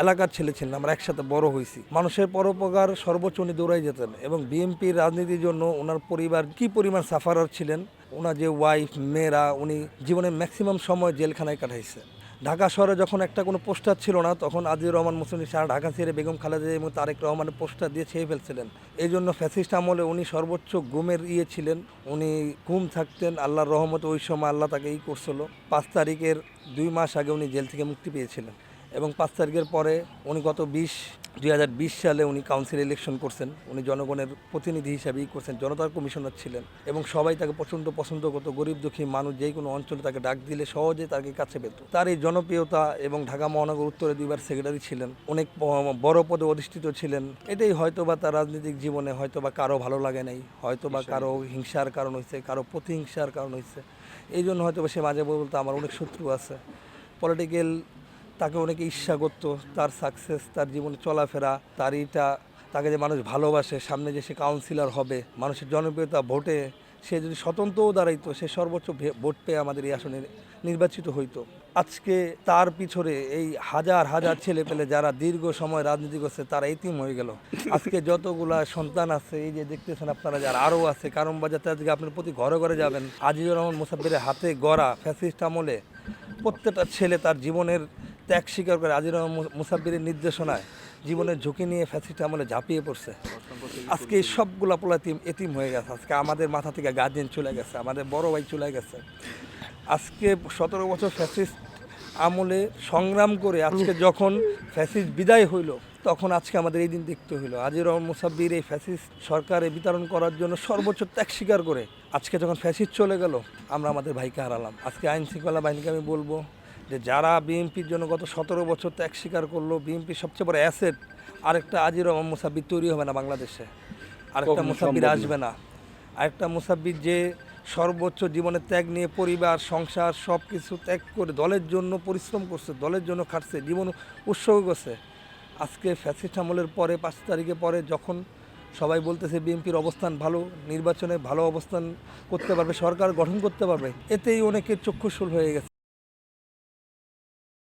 এলাকার ছেলে ছিলেন, আমরা একসাথে বড় হয়েছি। মানুষের পরোপকার সর্বোচ্চ উনি দৌড়াই যেতেন এবং বিএনপির রাজনীতির জন্য ওনার পরিবার কি পরিমাণ সাফারার ছিলেন ওনার যে ওয়াইফ মেয়েরা, উনি জীবনের ম্যাক্সিমাম সময় জেলখানায় কাটাইছে। ঢাকা শহরে যখন একটা কোনো পোস্টার ছিল না, তখন আজিজুর রহমান মুসলিম সারা ঢাকা ছেড়ে বেগম খালেদা এবং তারেক রহমানের পোস্টার দিয়ে ছেয়ে ফেলছিলেন। এই জন্য ফ্যাসিস্ট আমলে উনি সর্বোচ্চ গুমের ইয়ে ছিলেন, উনি গুম থাকতেন আল্লাহর রহমত, ওই সময় আল্লাহ তাকে ই করছিল। পাঁচ তারিখের দুই মাস আগে উনি জেল থেকে মুক্তি পেয়েছিলেন। এবং পাঁচ তারিখের পরে উনি গত বিশ দুই হাজার বিশ সালে উনি কাউন্সিল ইলেকশন করছেন। উনি জনগণের প্রতিনিধি হিসাবেই করছেন জনতার কমিশনার ছিলেন এবং সবাই তাকে প্রচণ্ড পছন্দ করতো গরিব দুঃখী মানুষ যেই কোনো অঞ্চলে তাকে ডাক দিলে সহজে তাকে কাছে পেত। তার এই জনপ্রিয়তা এবং ঢাকা মহানগর উত্তরে দুইবার সেক্রেটারি ছিলেন অনেক বড় পদে অধিষ্ঠিত ছিলেন। এটাই হয়তোবা তার রাজনৈতিক জীবনে হয়তোবা কারও ভালো লাগে নাই হয়তোবা কারও হিংসার কারণ হয়েছে কারও প্রতিহিংসার কারণ হয়েছে এই জন্য হয়তো সে মাঝে বলতো আমার অনেক শত্রু আছে। পলিটিক্যাল তাকে অনেকে ঈর্ষা করতো, তার সাকসেস তার জীবনে চলাফেরা, তার এইটা, তাকে যে মানুষ ভালোবাসে, সামনে যে সে কাউন্সিলর হবে, মানুষের জনপ্রিয়তা ভোটে, সে যদি স্বতন্ত্রও দাঁড়াইতো, সে সর্বোচ্চ ভোট পেয়ে আমাদের এই আসনে নির্বাচিত হইতো। আজকে তার পিছনে এই হাজার হাজার ছেলে পেলে যারা দীর্ঘ সময় রাজনীতি করছে, তারা এতিম হয়ে গেল। আজকে যতগুলা সন্তান আছে, এই যে দেখতেছেন আপনারা যারা আরও আছে, কারণ বাজাতে আজকে আপনার প্রতি ঘরে ঘরে যাবেন। আজিজুর রহমান মুসাফিরের হাতে গড়া ফ্যাসিস্ট আমলে প্রত্যেকটা ছেলে তার জীবনের ত্যাগ স্বীকার করে আজির রহমান মু- মুসাফিরের নির্দেশনায় জীবনের ঝুঁকি নিয়ে ফ্যাসিস্ট আমলে ঝাঁপিয়ে পড়ছে। আজকে এই সবগুলা পোলা এতিম এতিম হয়ে গেছে। আজকে আমাদের মাথা থেকে গার্জেন চলে গেছে আমাদের বড় ভাই চলে গেছে। আজকে সতেরো বছর ফ্যাসিস্ট আমলে সংগ্রাম করে আজকে যখন ফ্যাসিস্ট বিদায় হইল তখন আজকে আমাদের এই দিন দেখতে হইল। আজির রহমান মুসাব্বির এই ফ্যাসিস্ট সরকারে বিতরণ করার জন্য সর্বোচ্চ ত্যাগ স্বীকার করে আজকে যখন ফ্যাসিস্ট চলে গেল আমরা আমাদের ভাইকে হারালাম। আজকে আইন শৃঙ্খলা বাহিনীকে আমি বলব যে যারা বিএনপির জন্য গত সতেরো বছর ত্যাগ স্বীকার করল বিএনপির সবচেয়ে বড় অ্যাসেট আরেকটা আজির রহমান মুসাব্বির তৈরি হবে না বাংলাদেশে। আরেকটা মুসাব্বির আসবে না। আরেকটা মুসাব্বির যে সর্বোচ্চ জীবনের ত্যাগ নিয়ে পরিবার সংসার সব কিছু ত্যাগ করে দলের জন্য পরিশ্রম করছে দলের জন্য খাটছে জীবন উৎসর্গ করছে। আজকে ফ্যাসিস্ট আমলের পরে পাঁচ তারিখে পরে যখন সবাই বলতেছে বিএনপির অবস্থান ভালো নির্বাচনে ভালো অবস্থান করতে পারবে সরকার গঠন করতে পারবে এতেই অনেকের চক্ষুশুল হয়ে গেছে।